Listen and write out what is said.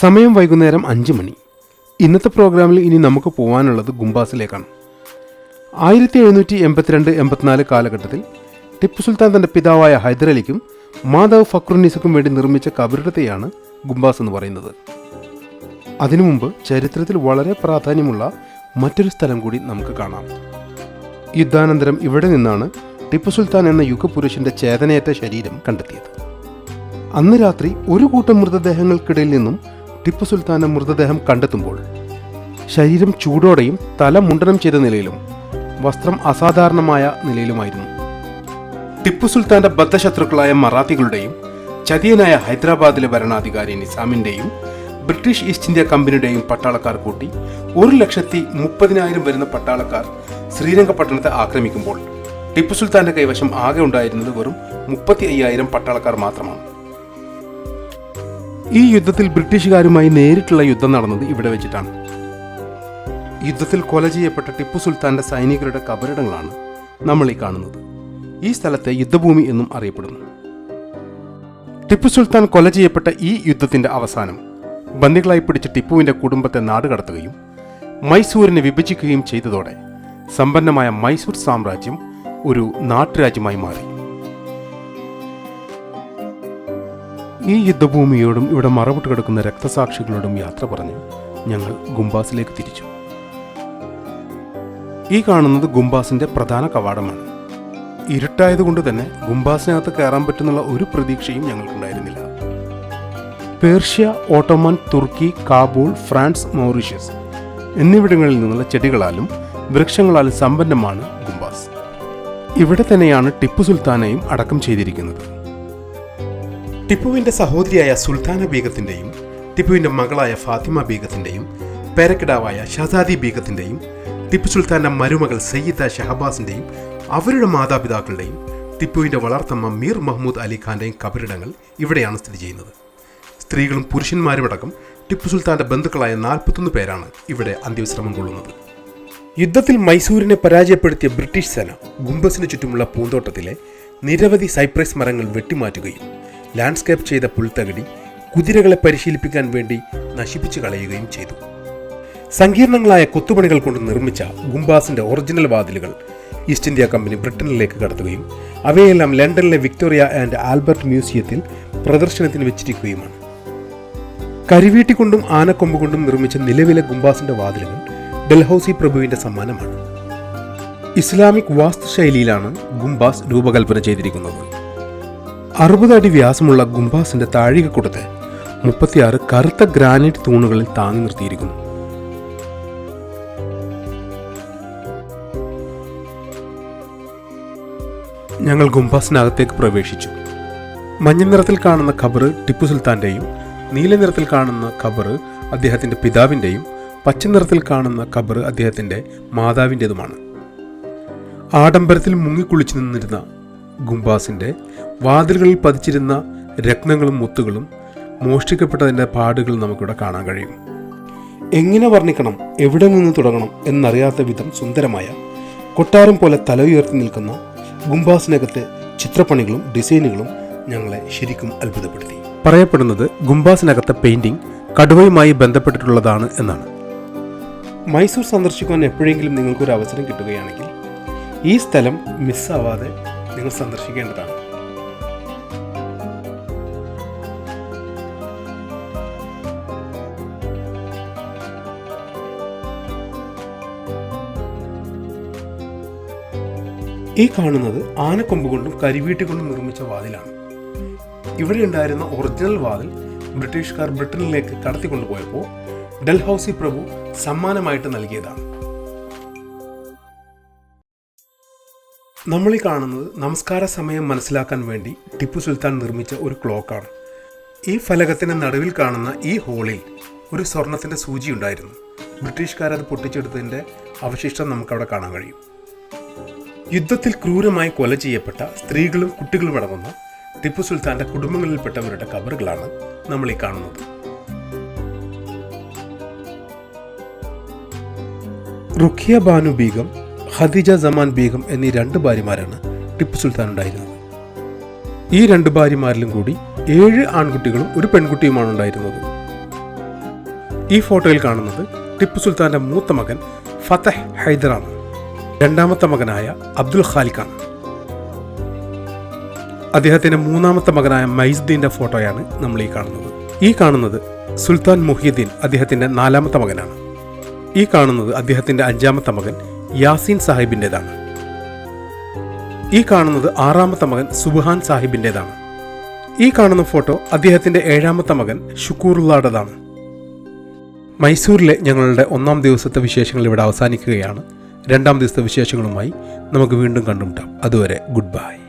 സമയം വൈകുന്നേരം അഞ്ച് മണി. ഇന്നത്തെ പ്രോഗ്രാമിൽ ഇനി നമുക്ക് പോകാനുള്ളത് ഗുംബാസിലേക്കാണ്. ആയിരത്തി എഴുന്നൂറ്റി എൺപത്തിരണ്ട് എൺപത്തിനാല് കാലഘട്ടത്തിൽ ടിപ്പു സുൽത്താൻ തന്റെ പിതാവായ ഹൈദരലിക്കും മാധവ് ഫക്രുന്നീസക്കും വേണ്ടി നിർമ്മിച്ച കബറിടത്തെയാണ് ഗുംബാസ് എന്ന് പറയുന്നത്. അതിനു മുമ്പ് ചരിത്രത്തിൽ വളരെ പ്രാധാന്യമുള്ള മറ്റൊരു സ്ഥലം കൂടി നമുക്ക് കാണാം. യുദ്ധാനന്തരം ഇവിടെ നിന്നാണ് ടിപ്പു സുൽത്താൻ എന്ന യുഗപുരുഷന്റെ ചേതനയേറ്റ ശരീരം കണ്ടെത്തിയത്. അന്ന് രാത്രി ഒരു കൂട്ടം മൃതദേഹങ്ങൾക്കിടയിൽ നിന്നും ടിപ്പു സുൽത്താന്റെ മൃതദേഹം കണ്ടെത്തുമ്പോൾ ശരീരം ചൂടോടെയും തല മുണ്ടനം ചെയ്ത നിലയിലും വസ്ത്രം അസാധാരണമായ നിലയിലുമായിരുന്നു. ടിപ്പു സുൽത്താന്റെ ബദ്ധശത്രുക്കളായ മറാത്തികളുടെയും ചതിയനായ ഹൈദരാബാദിലെ ഭരണാധികാരി നിസാമിന്റെയും ബ്രിട്ടീഷ് ഈസ്റ്റ് ഇന്ത്യ കമ്പനിയുടെയും പട്ടാളക്കാർ കൂട്ടി ഒരു ലക്ഷത്തി മുപ്പതിനായിരം വരുന്ന പട്ടാളക്കാർ ശ്രീരംഗപട്ടണത്തെ ആക്രമിക്കുമ്പോൾ ടിപ്പു സുൽത്താന്റെ കൈവശം ആകെ ഉണ്ടായിരുന്നത് വെറും മുപ്പത്തി അയ്യായിരം പട്ടാളക്കാർ മാത്രമാണ്. ഈ യുദ്ധത്തിൽ ബ്രിട്ടീഷുകാരുമായി നേരിട്ടുള്ള യുദ്ധം നടന്നത് ഇവിടെ വെച്ചിട്ടാണ്. യുദ്ധത്തിൽ കൊല ചെയ്യപ്പെട്ട ടിപ്പു സുൽത്താന്റെ സൈനികരുടെ കബറിടങ്ങളാണ് നമ്മൾ ഈ കാണുന്നത്. ഈ സ്ഥലത്തെ യുദ്ധഭൂമി എന്നും അറിയപ്പെടുന്നു. ടിപ്പു സുൽത്താൻ കൊല ചെയ്യപ്പെട്ട ഈ യുദ്ധത്തിന്റെ അവസാനം ബന്ദികളായി പിടിച്ച ടിപ്പുവിന്റെ കുടുംബത്തെ നാടുകടത്തുകയും മൈസൂരിനെ വിഭജിക്കുകയും ചെയ്തതോടെ സമ്പന്നമായ മൈസൂർ സാമ്രാജ്യം ഒരു നാട്ടുരാജ്യമായി മാറി. ഈ യുദ്ധഭൂമിയോടും ഇവിടെ മറവിട്ട് കിടക്കുന്ന രക്തസാക്ഷികളോടും യാത്ര പറഞ്ഞ് ഞങ്ങൾ ഗുംബാസിലേക്ക് തിരിച്ചു. ഈ കാണുന്നത് ഗുംബാസിന്റെ പ്രധാന കവാടമാണ്. ഇരുട്ടായതുകൊണ്ട് തന്നെ ഗുംബാസിനകത്ത് കയറാൻ പറ്റുന്നുള്ള ഒരു പ്രതീക്ഷയും ഞങ്ങൾക്കുണ്ടായിരുന്നില്ല. പേർഷ്യ ഓട്ടോമൻ തുർക്കി കാബൂൾ ഫ്രാൻസ് മൗറീഷ്യസ് എന്നിവിടങ്ങളിൽ നിന്നുള്ള ചെടികളാലും വൃക്ഷങ്ങളാലും സമ്പന്നമാണ് ഗുംബാസ്. ഇവിടെ തന്നെയാണ് ടിപ്പു സുൽത്താനെയും അടക്കം ചെയ്തിരിക്കുന്നത്. ടിപ്പുവിന്റെ സഹോദരിയായ സുൽത്താന ബീഗത്തിന്റെയും ടിപ്പുവിന്റെ മകളായ ഫാത്തിമ ബീഗത്തിന്റെയും പേരക്കിടാവായ ഷസാദി ബീഗത്തിന്റെയും ടിപ്പു സുൽത്താന്റെ മരുമകൾ സയ്യിദ ഷഹബാസിന്റെയും അവരുടെ മാതാപിതാക്കളുടെയും ടിപ്പുവിന്റെ വളർത്തമ്മ മീർ മഹ്മൂദ് അലി ഖാന്റെയും കബറിടങ്ങൾ ഇവിടെയാണ് സ്ഥിതി ചെയ്യുന്നത്. സ്ത്രീകളും പുരുഷന്മാരുമടക്കം ടിപ്പു സുൽത്താന്റെ ബന്ധുക്കളായ നാൽപ്പത്തൊന്ന് പേരാണ് ഇവിടെ അന്ത്യവിശ്രമം കൊള്ളുന്നത്. യുദ്ധത്തിൽ മൈസൂരിനെ പരാജയപ്പെടുത്തിയ ബ്രിട്ടീഷ് സേന ഗുംബസിന് ചുറ്റുമുള്ള പൂന്തോട്ടത്തിലെ നിരവധി സൈപ്രസ് മരങ്ങൾ വെട്ടിമാറ്റുകയും ലാൻഡ്സ്കേപ്പ് ചെയ്ത പുൽത്തകടി കുതിരകളെ പരിശീലിപ്പിക്കാൻ വേണ്ടി നശിപ്പിച്ചു കളയുകയും ചെയ്തു. സങ്കീർണങ്ങളായ കൊത്തുപണികൾ കൊണ്ട് നിർമ്മിച്ച ഗുംബാസിന്റെ ഒറിജിനൽ വാതിലുകൾ ഈസ്റ്റ് ഇന്ത്യ കമ്പനി ബ്രിട്ടനിലേക്ക് കടത്തുകയും അവയെല്ലാം ലണ്ടനിലെ വിക്ടോറിയ ആൻഡ് ആൽബർട്ട് മ്യൂസിയത്തിൽ പ്രദർശനത്തിന് വെച്ചിരിക്കുകയുമാണ്. കരിവീട്ടി കൊണ്ടും ആനക്കൊമ്പ് കൊണ്ടും നിർമ്മിച്ച നിലവിലെ ഗുംബാസിന്റെ വാതിലുകൾ ഡൽഹൌസി പ്രഭുവിന്റെ സമ്മാനമാണ്. ഇസ്ലാമിക് വാസ്തുശൈലിയിലാണ് ഗുംബാസ് രൂപകൽപ്പന ചെയ്തിരിക്കുന്നത്. അറുപത് അടി വ്യാസമുള്ള ഗുംബാസിന്റെ താഴികക്കുടത്തെ മുപ്പത്തിയാറ് കറുത്ത ഗ്രാനൈറ്റ് തൂണുകളിൽ താങ്ങി നിർത്തിയിരിക്കുന്നു. ഞങ്ങൾ ഗുംബാസിനകത്തേക്ക് പ്രവേശിച്ചു. മഞ്ഞ നിറത്തിൽ കാണുന്ന ഖബറ് ടിപ്പു സുൽത്താന്റെയും നീല നിറത്തിൽ കാണുന്ന ഖബറ് അദ്ദേഹത്തിന്റെ പിതാവിന്റെയും പച്ച നിറത്തിൽ കാണുന്ന ഖബറ് അദ്ദേഹത്തിന്റെ മാതാവിന്റെതുമാണ് ആഡംബരത്തിൽ മുങ്ങിക്കുളിച്ചു നിന്നിരുന്ന ഗുംബാസിന്റെ വാതിലുകളിൽ പതിച്ചിരുന്ന രത്നങ്ങളും മുത്തുകളും മോഷ്ടിക്കപ്പെട്ടതിന്റെ പാടുകൾ നമുക്കിവിടെ കാണാൻ കഴിയും. എങ്ങനെ വർണിക്കണം എവിടെ നിന്ന് തുടങ്ങണം എന്നറിയാത്ത വിധം സുന്ദരമായ കൊട്ടാരം പോലെ തല ഉയർത്തി നിൽക്കുന്ന ഗുംബാസിനകത്തെ ചിത്രപ്പണികളും ഡിസൈനുകളും ഞങ്ങളെ ശരിക്കും അത്ഭുതപ്പെടുത്തി. പറയപ്പെടുന്നത് ഗുംബാസിനകത്തെ പെയിന്റിംഗ് കടുവയുമായി ബന്ധപ്പെട്ടിട്ടുള്ളതാണ് എന്നാണ്. മൈസൂർ സന്ദർശിക്കുവാൻ എപ്പോഴെങ്കിലും നിങ്ങൾക്കൊരു അവസരം കിട്ടുകയാണെങ്കിൽ ഈ സ്ഥലം മിസ്സാവാതെ നിങ്ങൾ സന്ദർശിക്കേണ്ടതാണ്. ഈ കാണുന്നത് ആനക്കൊമ്പ് കൊണ്ടും കരിവീട്ടി കൊണ്ടും നിർമ്മിച്ച വാതിലാണ്. ഇവിടെ ഉണ്ടായിരുന്ന ഒറിജിനൽ വാതിൽ ബ്രിട്ടീഷുകാർ ബ്രിട്ടനിലേക്ക് കടത്തിക്കൊണ്ടുപോയപ്പോൾ ഡൽഹൌസി പ്രഭു സമ്മാനമായിട്ട് നൽകിയതാണ്. നമ്മൾ ഈ കാണുന്നത് നമസ്കാര സമയം മനസ്സിലാക്കാൻ വേണ്ടി ടിപ്പു സുൽത്താൻ നിർമ്മിച്ച ഒരു ക്ലോക്കാണ്. ഈ ഫലകത്തിന് നടുവിൽ കാണുന്ന ഈ ഹോളിൽ ഒരു സ്വർണത്തിന്റെ സൂചി ഉണ്ടായിരുന്നു. ബ്രിട്ടീഷുകാർ അത് പൊട്ടിച്ചെടുത്തതിന്റെ അവശിഷ്ടം നമുക്കവിടെ കാണാൻ കഴിയും. യുദ്ധത്തിൽ ക്രൂരമായി കൊല ചെയ്യപ്പെട്ട സ്ത്രീകളും കുട്ടികളും അടങ്ങുന്ന ടിപ്പു സുൽത്താന്റെ കുടുംബങ്ങളിൽപ്പെട്ടവരുടെ കബറുകളാണ് നമ്മൾ ഈ കാണുന്നത്. റുഖിയ ബാനു ബീഗം ഖദീജ ജമാൻ ബീഗം എന്നീ രണ്ട് ഭാര്യമാരാണ് ടിപ്പു സുൽത്താൻ ഉണ്ടായിരുന്നത്. ഈ രണ്ട് ഭാര്യമാരിലും കൂടി ഏഴ് ആൺകുട്ടികളും ഒരു പെൺകുട്ടിയുമാണ് ഉണ്ടായിരുന്നത്. ഈ ഫോട്ടോയിൽ കാണുന്നത് ടിപ്പു സുൽത്താന്റെ മൂത്ത മകൻ ഫതഹ് ഹൈദറാണ്. രണ്ടാമത്തെ മകനായ അബ്ദുൽ ഖാലിഖാണ്. അദ്ദേഹത്തിന്റെ മൂന്നാമത്തെ മകനായ മൈസുദ്ദീന്റെ ഫോട്ടോയാണ് നമ്മൾ ഈ കാണുന്നത്. ഈ കാണുന്നത് സുൽത്താൻ മുഹിയുദ്ദീൻ അദ്ദേഹത്തിന്റെ നാലാമത്തെ മകനാണ്. ഈ കാണുന്നത് അദ്ദേഹത്തിന്റെ അഞ്ചാമത്തെ മകൻ യാസീൻ സാഹിബിന്റെതാണ്. ഈ കാണുന്നത് ആറാമത്തെ മകൻ സുബ്ഹാൻ സാഹിബിന്റെതാണ്. ഈ കാണുന്ന ഫോട്ടോ അദ്ദേഹത്തിന്റെ ഏഴാമത്തെ മകൻ ഷുക്കൂറുള്ളാടതാണ്. മൈസൂരിലെ ഞങ്ങളുടെ ഒന്നാം ദിവസത്തെ വിശേഷങ്ങൾ ഇവിടെ അവസാനിക്കുകയാണ്. രണ്ടാം ദിവസത്തെ വിശേഷങ്ങളുമായി നമുക്ക് വീണ്ടും കണ്ടുമുട്ടാം. അതുവരെ ഗുഡ് ബൈ.